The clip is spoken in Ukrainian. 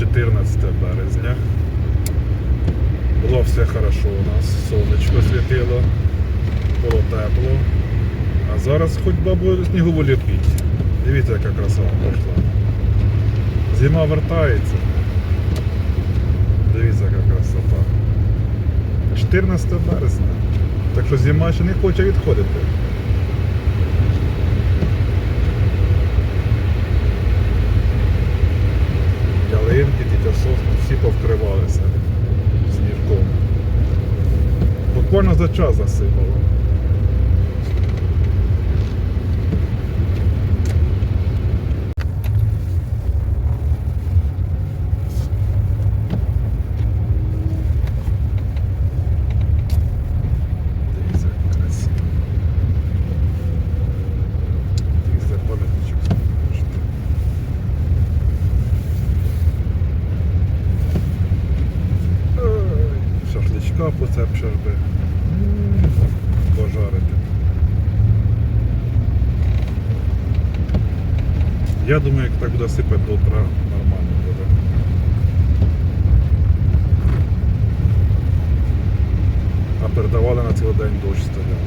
14 березня. Було все хорошо у нас, сонечко світило, було тепло. А зараз хоч бабу снігову ліпіть. Дивіться, яка краса пішла. Зима вертається. Дивіться, яка красота. 14 березня. Так що зима ще не хоче відходити. Ялинки, всі повкривалися сніжком. Буквально за час засипало. Дивіться, як красиво. Дивіться, пам'ятничок. Бачите? Ой, Шашличка поцепшиш би. Пожарити. Я думаю, як так буде сипати до утра, нормально буде. А передавали на цілий день дощ стояв.